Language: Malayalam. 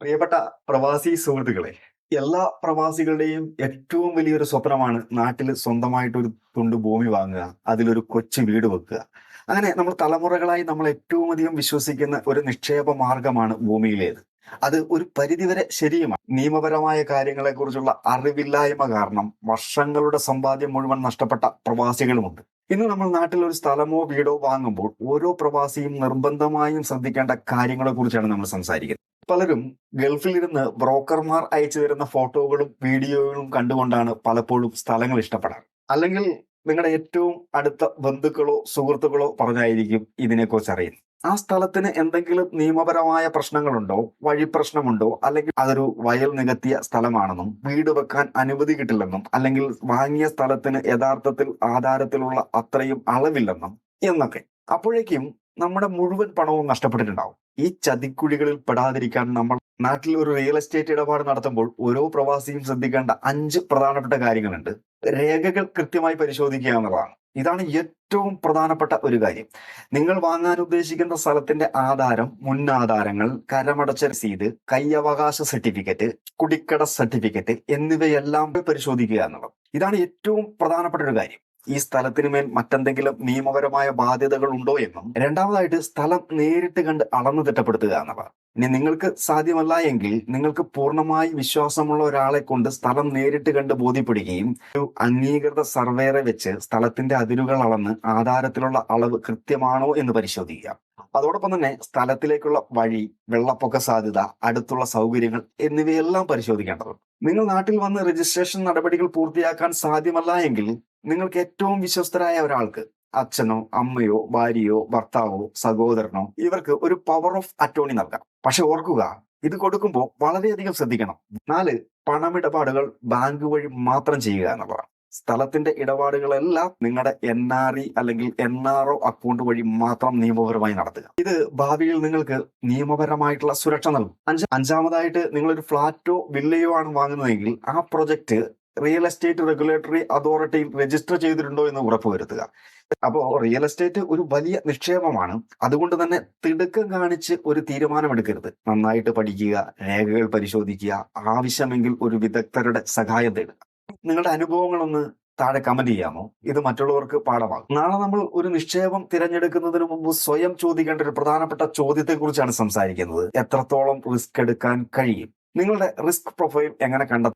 പ്രിയപ്പെട്ട പ്രവാസി സുഹൃത്തുക്കളെ എല്ലാ പ്രവാസികളുടെയും ഏറ്റവും വലിയൊരു സ്വപ്നമാണ് നാട്ടിൽ സ്വന്തമായിട്ട് ഒരു തുണ്ട് ഭൂമി വാങ്ങുക അതിലൊരു കൊച്ചു വീട് വെക്കുക. അങ്ങനെ നമ്മൾ തലമുറകളായി നമ്മൾ ഏറ്റവും അധികം വിശ്വസിക്കുന്ന ഒരു നിക്ഷേപ മാർഗമാണ് ഭൂമിയിലേത്. അത് ഒരു പരിധിവരെ ശരിയുമാണ്. നിയമപരമായ കാര്യങ്ങളെക്കുറിച്ചുള്ള അറിവില്ലായ്മ കാരണം വർഷങ്ങളുടെ സമ്പാദ്യം മുഴുവൻ നഷ്ടപ്പെട്ട പ്രവാസികളുമുണ്ട്. ഇന്ന് നമ്മൾ നാട്ടിൽ ഒരു സ്ഥലമോ വീടോ വാങ്ങുമ്പോൾ ഓരോ പ്രവാസിയും നിർബന്ധമായും ശ്രദ്ധിക്കേണ്ട കാര്യങ്ങളെ കുറിച്ചാണ് നമ്മൾ സംസാരിക്കുന്നത്. പലരും ഗൾഫിലിരുന്ന് ബ്രോക്കർമാർ അയച്ചു തരുന്ന ഫോട്ടോകളും വീഡിയോകളും കണ്ടുകൊണ്ടാണ് പലപ്പോഴും സ്ഥലങ്ങൾ ഇഷ്ടപ്പെടാറ്. അല്ലെങ്കിൽ നിങ്ങളുടെ ഏറ്റവും അടുത്ത ബന്ധുക്കളോ സുഹൃത്തുക്കളോ പറഞ്ഞായിരിക്കും ഇതിനെക്കുറിച്ച് അറിയുന്നത്. ആ സ്ഥലത്തിന് എന്തെങ്കിലും നിയമപരമായ പ്രശ്നങ്ങളുണ്ടോ? വഴി പ്രശ്നമുണ്ടോ? അല്ലെങ്കിൽ അതൊരു വയൽ നികത്തിയ സ്ഥലമാണെന്നും വീട് വെക്കാൻ അനുമതി കിട്ടില്ലെന്നും അല്ലെങ്കിൽ വാങ്ങിയ സ്ഥലത്തിന് യഥാർത്ഥത്തിൽ ആധാരത്തിലുള്ള അത്രയും അളവില്ലെന്നും എന്നൊക്കെ. അപ്പോഴേക്കും നമ്മുടെ മുഴുവൻ പണവും നഷ്ടപ്പെട്ടിട്ടുണ്ടാവും. ഈ ചതിക്കുഴികളിൽ പെടാതിരിക്കാൻ നമ്മൾ നാട്ടിൽ ഒരു റിയൽ എസ്റ്റേറ്റ് ഇടപാട് നടത്തുമ്പോൾ ഓരോ പ്രവാസിയും ശ്രദ്ധിക്കേണ്ട അഞ്ച് പ്രധാനപ്പെട്ട കാര്യങ്ങളുണ്ട്. രേഖകൾ കൃത്യമായി പരിശോധിക്കുക എന്നുള്ളതാണ്. ഇതാണ് ഏറ്റവും പ്രധാനപ്പെട്ട ഒരു കാര്യം. നിങ്ങൾ വാങ്ങാൻ ഉദ്ദേശിക്കുന്ന സ്ഥലത്തിന്റെ ആധാരം മുൻ ആധാരങ്ങൾ കരമടച്ച രസീത് കൈയവകാശ സർട്ടിഫിക്കറ്റ് കുടിക്കട സർട്ടിഫിക്കറ്റ് എന്നിവയെല്ലാം പരിശോധിക്കുക എന്നുള്ളത്. ഇതാണ് ഏറ്റവും പ്രധാനപ്പെട്ട ഒരു കാര്യം. ഈ സ്ഥലത്തിന് മേൽ മറ്റെന്തെങ്കിലും നിയമപരമായ ബാധ്യതകൾ ഉണ്ടോ എന്നും രണ്ടാമതായിട്ട് സ്ഥലം നേരിട്ട് കണ്ട് അളന്നു തിട്ടപ്പെടുത്തുക എന്നവ. ഇനി നിങ്ങൾക്ക് സാധ്യമല്ല എങ്കിൽ നിങ്ങൾക്ക് പൂർണമായി വിശ്വാസമുള്ള ഒരാളെ കൊണ്ട് സ്ഥലം നേരിട്ട് കണ്ട് ബോധ്യപ്പെടുകയും ഒരു അംഗീകൃത സർവേറെ വെച്ച് സ്ഥലത്തിന്റെ അതിരുകൾ അളന്ന് ആധാരത്തിലുള്ള അളവ് കൃത്യമാണോ എന്ന് പരിശോധിക്കുക. അതോടൊപ്പം തന്നെ സ്ഥലത്തിലേക്കുള്ള വഴി വെള്ളപ്പൊക്ക സാധ്യത അടുത്തുള്ള സൗകര്യങ്ങൾ എന്നിവയെല്ലാം പരിശോധിക്കേണ്ടതുണ്ട്. നിങ്ങൾ നാട്ടിൽ വന്ന് രജിസ്ട്രേഷൻ നടപടികൾ പൂർത്തിയാക്കാൻ സാധ്യമല്ല എങ്കിൽ നിങ്ങൾക്ക് ഏറ്റവും വിശ്വസ്തരായ ഒരാൾക്ക് അച്ഛനോ അമ്മയോ ഭാര്യയോ ഭർത്താവോ സഹോദരനോ ഇവർക്ക് ഒരു പവർ ഓഫ് അറ്റോണി നൽകാം പക്ഷെ ഓർക്കുക ഇത് കൊടുക്കുമ്പോൾ വളരെയധികം ശ്രദ്ധിക്കണം. നാല് പണമിടപാടുകൾ ബാങ്ക് വഴി മാത്രം ചെയ്യുക എന്നുള്ളതാണ്. സ്ഥലത്തിന്റെ ഇടപാടുകളെല്ലാം നിങ്ങളുടെ എൻ ആർ ഇ അല്ലെങ്കിൽ എൻ ആർ ഒ അക്കൗണ്ട് വഴി മാത്രം നിയമപരമായി നടത്തുക. ഇത് ഭാവിയിൽ നിങ്ങൾക്ക് നിയമപരമായിട്ടുള്ള സുരക്ഷ നൽകും. അഞ്ച് അഞ്ചാമതായിട്ട് നിങ്ങളൊരു ഫ്ലാറ്റോ വില്ലയോ ആണ് വാങ്ങുന്നതെങ്കിൽ ആ project real estate regulatory authority register ചെയ്തിട്ടുണ്ടോ എന്ന് ഉറപ്പുവരുത്തുക അപ്പോൾ റിയൽ എസ്റ്റേറ്റ് ഒരു വലിയ നിക്ഷേപമാണ്. അതുകൊണ്ട് തന്നെ തിടുക്കം കാണിച്ച് ഒരു തീരുമാനമെടുക്കരുത്. നന്നായിട്ട് പഠിക്കുക രേഖകൾ പരിശോധിക്കുക ആവശ്യമെങ്കിൽ ഒരു വിദഗ്ധരുടെ സഹായം തേടുക. നിങ്ങളുടെ അനുഭവങ്ങളൊന്ന് താഴെ കമന്റ് ചെയ്യാമോ? ഇത് മറ്റുള്ളവർക്ക് പാഠമാകും. നാളെ നമ്മൾ ഒരു നിക്ഷേപം തിരഞ്ഞെടുക്കുന്നതിന് മുമ്പ് സ്വയം ചോദിക്കേണ്ട ഒരു പ്രധാനപ്പെട്ട ചോദ്യത്തെക്കുറിച്ചാണ് സംസാരിക്കുന്നത്. എത്രത്തോളം റിസ്ക് എടുക്കാൻ കഴിയും? നിങ്ങളുടെ റിസ്ക് പ്രൊഫൈൽ എങ്ങനെ കണ്ടെത്തും?